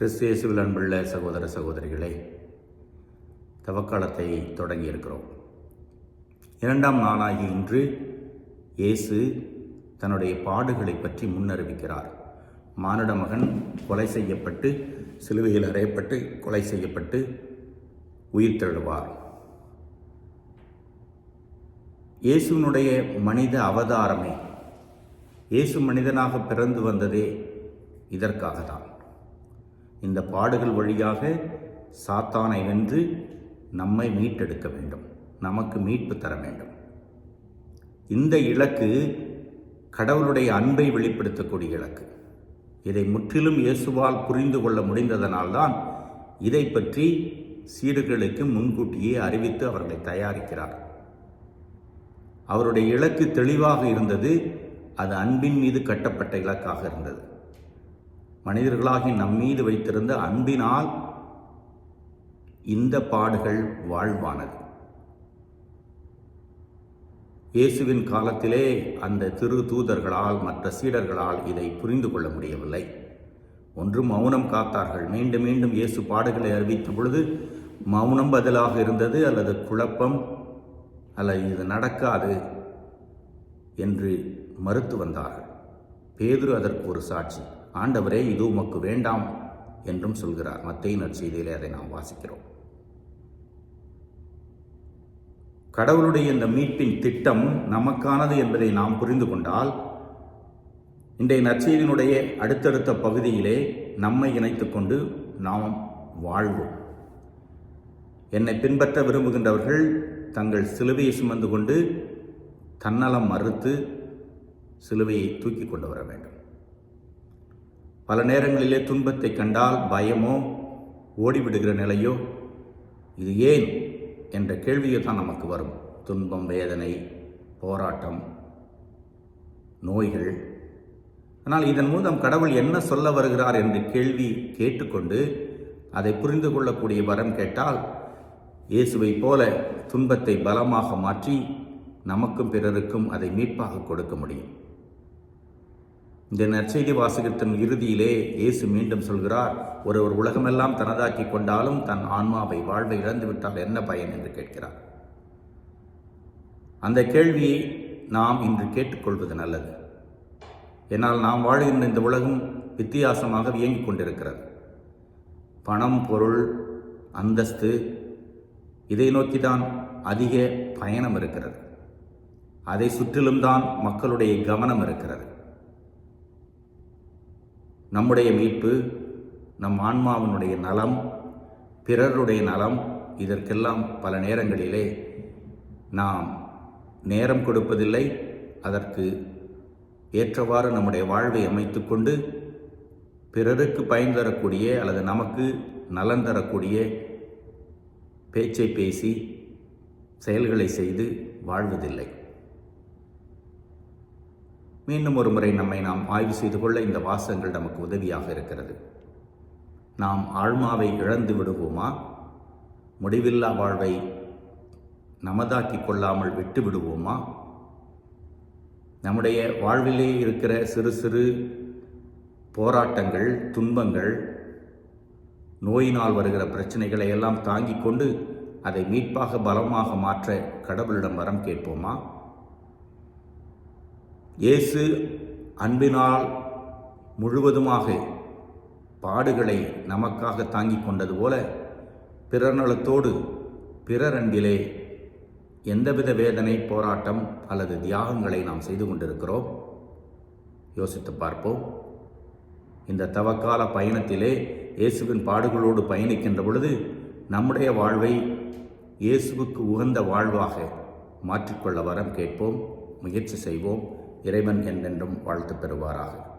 கிறிஸ்தியேசுவில் அன்புள்ள சகோதர சகோதரிகளே தவக்காலத்தை தொடங்கியிருக்கிறோம். இரண்டாம் நாளாகி இன்று இயேசு தன்னுடைய பாடுகளை பற்றி முன்னறிவிக்கிறார். மானிட மகன் கொலை செய்யப்பட்டு சிலுவையில் அறையப்பட்டு கொலை செய்யப்பட்டு உயிர் தழுவார் இயேசுவினுடைய மனித அவதாரமே இயேசு மனிதனாக பிறந்து வந்ததே இதற்காக தான் இந்த பாடுகள் வழியாக சாத்தானை வென்று நம்மை மீட்டெடுக்க வேண்டும். நமக்கு மீட்பு தர வேண்டும். இந்த இலக்கு கடவுளுடைய அன்பை வெளிப்படுத்தக்கூடிய இலக்கு. இதை முற்றிலும் இயேசுவால் புரிந்து கொள்ள முடிந்ததனால்தான் இதை பற்றி சீடர்களுக்கு முன்கூட்டியே அறிவித்து அவர்களை தயாரிக்கிறார். அவருடைய இலக்கு தெளிவாக இருந்தது அது அன்பின் மீது கட்டப்பட்ட இலக்காக இருந்தது. மனிதர்களாகி நம்மீது வைத்திருந்த அன்பினால் இந்த பாடுகள் வாழ்வானது. இயேசுவின் காலத்திலே அந்த திரு தூதர்களால் மற்ற சீடர்களால் இதை புரிந்து கொள்ள முடியவில்லை. ஒன்று மௌனம் காத்தார்கள். மீண்டும் மீண்டும் இயேசு பாடுகளை அறிவித்த பொழுது மௌனம் பதிலாக இருந்தது. அல்லது குழப்பம் அல்லது இது நடக்காது என்று மறுத்து வந்தார்கள். பேதுரு அதற்கு ஒரு சாட்சி. ஆண்டவரே இது உமக்கு வேண்டாம் என்றும் சொல்கிறார். மத்திய நற்செய்தியிலே அதை நாம் வாசிக்கிறோம். கடவுளுடைய இந்த மீட்பின் திட்டம் நமக்கானது என்பதை நாம் புரிந்து கொண்டால் இன்றைய நற்செய்தியினுடைய அடுத்தடுத்த பகுதியிலே நம்மை இணைத்துக்கொண்டு நாம் வாழ்வோம். என்னை பின்பற்ற விரும்புகின்றவர்கள் தங்கள் சிலுவையை சுமந்து கொண்டு தன்னலம் மறுத்து சிலுவையை தூக்கி கொண்டு வர வேண்டும். பல நேரங்களிலே துன்பத்தை கண்டால் பயமோ ஓடிவிடுகிற நிலையோ? இது ஏன்? என்ற கேள்வியை தான் நமக்கு வரும். துன்பம் வேதனை போராட்டம் நோய்கள். ஆனால் இதன் மூலம் கடவுள் என்ன சொல்ல வருகிறார் என்று கேள்வி கேட்டுக்கொண்டு அதை புரிந்து கொள்ளக்கூடிய வரம் கேட்டால் இயேசுவை போல துன்பத்தை பலமாக மாற்றி நமக்கும் பிறருக்கும் அதை மீட்பாக கொடுக்க முடியும். இந்த நற்செய்தி வாசகத்தின் இறுதியிலே இயேசு மீண்டும் சொல்கிறார் ஒருவர் உலகமெல்லாம் தனதாக்கி கொண்டாலும் தன் ஆன்மாவை வாழ்வை இழந்துவிட்டால் என்ன பயன் என்று கேட்கிறார். அந்த கேள்வியை நாம் இன்று கேட்டுக்கொள்வது நல்லது. என்னால் நாம் வாழ்கின்ற இந்த உலகம் வித்தியாசமாக இயங்கிக் கொண்டிருக்கிறது. பணம் பொருள் அந்தஸ்து இதை நோக்கிதான் அதிக பயணம் இருக்கிறது. அதை சுற்றிலும் தான் மக்களுடைய கவனம் இருக்கிறது. நம்முடைய மீட்பு நம் ஆன்மாவினுடைய நலம் பிறருடைய நலம் இதற்கெல்லாம் பல நேரங்களிலே நாம் நேரம் கொடுப்பதில்லை. அதற்கு ஏற்றவாறு நம்முடைய வாழ்வை அமைத்துக்கொண்டு பிறருக்கு பயன் தரக்கூடிய அல்லது நமக்கு நலன் தரக்கூடிய பேச்சை பேசி செயல்களை செய்து வாழ்வதில்லை. மீண்டும் ஒரு முறை நம்மை நாம் ஆய்வு செய்து கொள்ள இந்த வாசகங்கள் நமக்கு உதவியாக இருக்கிறது. நாம் ஆழ்மாவை இழந்து விடுவோமா? முடிவில்லா வாழ்வை நமதாக்கி கொள்ளாமல் விட்டு விடுவோமா? நம்முடைய வாழ்விலே இருக்கிற சிறு சிறு போராட்டங்கள் துன்பங்கள் நோயினால் வருகிற பிரச்சனைகளை எல்லாம் தாங்கிக் கொண்டு அதை மீட்பாக பலமாக மாற்ற கடவுளிடம் வரம் கேட்போமா? இயேசு அன்பினால் முழுவதுமாக பாடுகளை நமக்காக தாங்கிக் கொண்டது போல பிறர் நலத்தோடு பிறர் அன்பிலே எந்தவித வேதனை போராட்டம் அல்லது தியாகங்களை நாம் செய்து கொண்டிருக்கிறோம். யோசித்து பார்ப்போம். இந்த தவக்கால பயணத்திலே இயேசுவின் பாடுகளோடு பயணிக்கின்ற பொழுது நம்முடைய வாழ்வை இயேசுவுக்கு உகந்த வாழ்வாக மாற்றிக்கொள்ள வரம் கேட்போம் முயற்சி செய்வோம். இறைவன் என்றென்றும் வாழ்த்து பெறுவாராக.